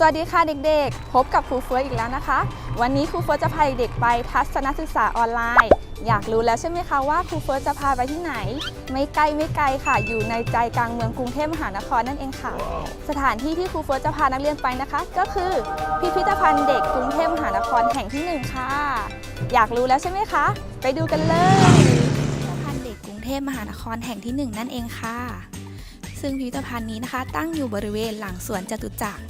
สวัสดีค่ะเด็กๆ พบกับครูเฟิร์สอีกแล้วนะคะ วันนี้ครูเฟิร์สจะพาเด็กๆไปทัศนศึกษาออนไลน์ อยากรู้แล้วใช่ไหมคะว่าครูเฟิร์สจะพาไปที่ไหน ไม่ไกลไม่ไกลค่ะ อยู่ในใจกลางเมืองกรุงเทพมหานครนั่นเองค่ะ สถานที่ที่ครูเฟิร์สจะพานักเรียนไปนะคะ ก็คือพิพิธภัณฑ์เด็กกรุงเทพมหานครแห่งที่หนึ่งค่ะ อยากรู้แล้วใช่ไหมคะ ไปดูกันเลยพิพิธภัณฑ์เด็กกรุงเทพมหานครแห่งที่หนึ่งนั่นเองค่ะ ซึ่งพิพิธภัณฑ์นี้นะคะ ตั้งอยู่บริเวณหลังสวนจตุจักร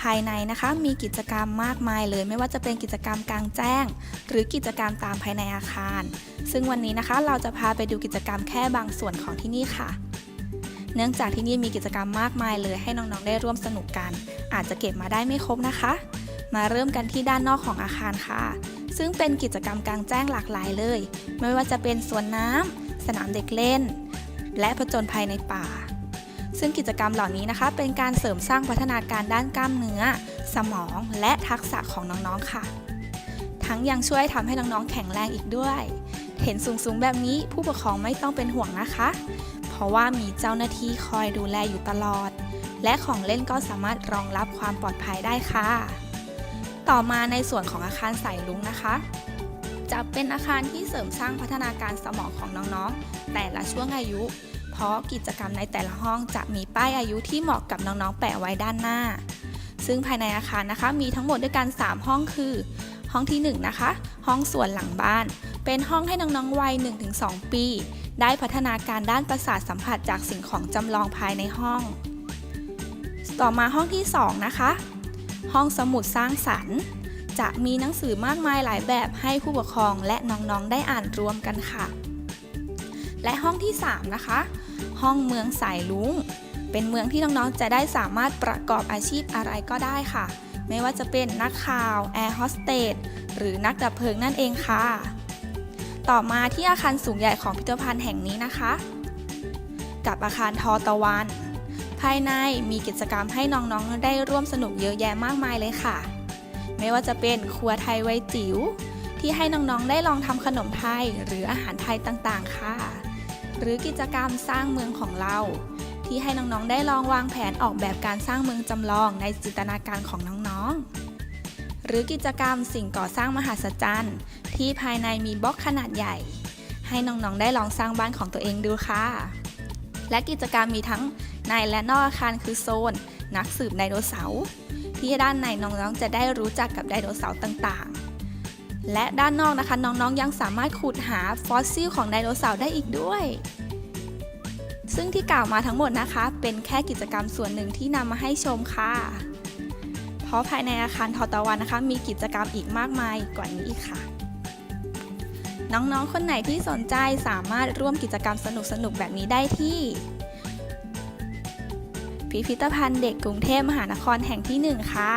ภายในนะคะ มีกิจกรรมมากมายเลย ไม่ว่าจะเป็นกิจกรรมกลางแจ้ง หรือกิจกรรมตามภายในอาคาร ซึ่งวันนี้นะคะเราจะพาไปดูกิจกรรมแค่บางส่วนของที่นี่ค่ะ เนื่องจากที่นี่มีกิจกรรมมากมายเลย ให้น้องๆได้ร่วมสนุกกัน อาจจะเก็บมาได้ไม่ครบนะคะ มาเริ่มกันที่ด้านนอกของอาคารค่ะ ซึ่งเป็นกิจกรรมกลางแจ้งหลากหลายเลย ไม่ว่าจะเป็นสวนน้ำสนามเด็กเล่น และผจญภัยในป่า ซึ่งกิจกรรมเหล่านี้นะคะ เป็นการเสริมสร้างพัฒนาการด้านกล้ามเนื้อ สมอง และทักษะของน้องๆค่ะ ทั้งยังช่วยทำให้น้องๆแข็งแรงอีกด้วย เห็นสูงๆแบบนี้ผู้ปกครองไม่ต้องเป็นห่วงนะคะ เพราะว่ามีเจ้าหน้าที่คอยดูแลอยู่ตลอด และของเล่นก็สามารถรองรับความปลอดภัยได้ค่ะ ต่อมาในส่วนของอาคารสายลุงนะคะจะเป็นอาคารที่เสริมสร้างพัฒนาการสมองของน้องๆ แต่ละช่วงอายุ เพราะกิจกรรมในแต่ละห้องจะมีป้ายอายุที่เหมาะกับน้องๆ แปะไว้ด้านหน้า ซึ่งภายในอาคารนะคะ มีทั้งหมดด้วยกัน 3 ห้องคือ ห้องที่ 1 นะคะ ห้องส่วนหลังบ้าน เป็นห้องให้น้องๆ วัย 1-2 ปี ได้พัฒนาการด้านประสาทสัมผัสจากสิ่งของจำลองภายในห้อง ต่อมาห้องที่ 2 นะคะ ห้องสมุดสร้างสรรค์ จะมีหนังสือมากมายหลายแบบให้ผู้ปกครองและน้องๆ ได้อ่านรวมกันค่ะและห้องที่ 3 นะคะ ห้องเมืองสายลุงเป็นเมืองที่น้องๆ จะได้สามารถประกอบอาชีพอะไรก็ได้ค่ะ ไม่ว่าจะเป็นนักข่าวแอร์โฮสเตสหรือนักดับเพลิงนั่นเองค่ะ ต่อมาที่อาคารสูงใหญ่ของพิพิธภัณฑ์แห่งนี้นะคะ กับอาคารทอตะวัน ภายในมีกิจกรรมให้น้องๆ ได้ร่วมสนุกเยอะแยะมากมายเลยค่ะ ไม่ว่าจะเป็นครัวไทยไวจิ๋วที่ให้น้องๆ ได้ลองทำขนมไทยหรืออาหารไทยต่างๆ ค่ะ หรือกิจกรรมสร้างเมืองของเรา ที่ให้น้องๆได้ลองวางแผนออกแบบการสร้างเมืองจำลองในจินตนาการของน้องๆ หรือกิจกรรมสิ่งก่อสร้างมหัศจรรย์ ที่ภายในมีบล็อกขนาดใหญ่ ให้น้องๆได้ลองสร้างบ้านของตัวเองดูค่ะ และกิจกรรมมีทั้งในและนอกอาคารคือโซน นักสืบไดโนเสาร์ที่ด้านในน้องๆจะได้รู้จักกับไดโนเสาร์ต่างๆ และด้านนอกนะคะน้องๆยังสามารถขุดหาฟอสซิลของไดโนเสาร์ได้อีกด้วย ซึ่งที่กล่าวมาทั้งหมดนะคะ เป็นแค่กิจกรรมส่วนหนึ่งที่นำมาให้ชมค่ะ เพราะภายในอาคารทอตะวันนะคะ มีกิจกรรมอีกมากมายกว่านี้อีกค่ะ น้องๆ คนไหนที่สนใจสามารถร่วมกิจกรรมสนุกๆ แบบนี้ได้ที่ พิพิธภัณฑ์เด็กกรุงเทพมหานครแห่งที่ 1 ค่ะ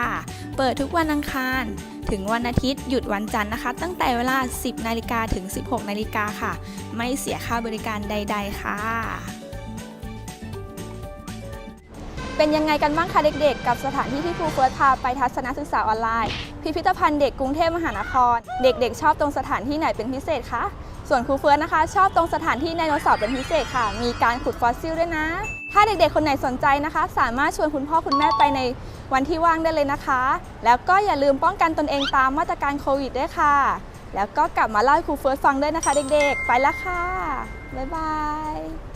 เปิดทุกวันอังคาร ถึงวันอาทิตย์หยุดวันจันทร์นะคะ ตั้งแต่เวลา 10 นาฬิกาถึง 16 นาฬิกาค่ะ ไม่เสียค่าบริการใด ๆ ค่ะ เป็นยังไงกันบ้างคะเด็กๆ กับสถานที่ที่ครูเฟิร์สพาไปทัศนศึกษาออนไลน์ พิพิธภัณฑ์เด็กกรุงเทพมหานคร เด็กๆ ชอบตรงสถานที่ไหนเป็นพิเศษคะส่วนครูเฟิร์สนะคะ ชอบตรงสถานที่ไดโนเสาร์เป็นพิเศษค่ะ มีการขุดฟอสซิลด้วยนะ ถ้าเด็กๆ คนไหนสนใจนะคะ สามารถชวนคุณพ่อคุณแม่ไปในวันที่ว่างได้เลยนะคะ แล้วก็อย่าลืมป้องกันตนเองตามมาตรการโควิดด้วยค่ะ แล้วก็กลับมาเล่าให้ครูเฟิร์สฟังด้วยนะคะ เด็กๆ ไปละค่ะ บ๊ายบาย